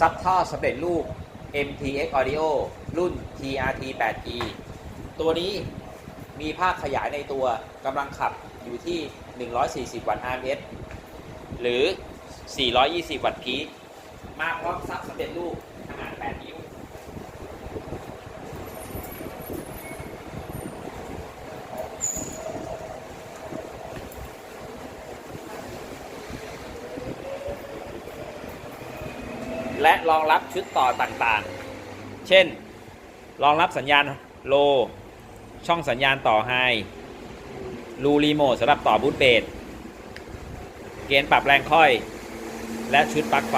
ซับท่อสำเร็จรูป MTX Audio รุ่น TRT 8G ตัวนี้มีภาคขยายในตัวกำลังขับอยู่ที่ 140 วัตต์ RMS หรือ 420 วัตต์พีมาพร้อมซับสำเร็จรูปขนาด 8 นิ้ว และรองรับชุดต่อต่างๆ เช่น รองรับสัญญาณโล ช่องสัญญาณต่อไฮรูรีโมทสำหรับต่อบูทเบสเกณฑ์ปรับแรงค่อย และชุดปลั๊กไฟ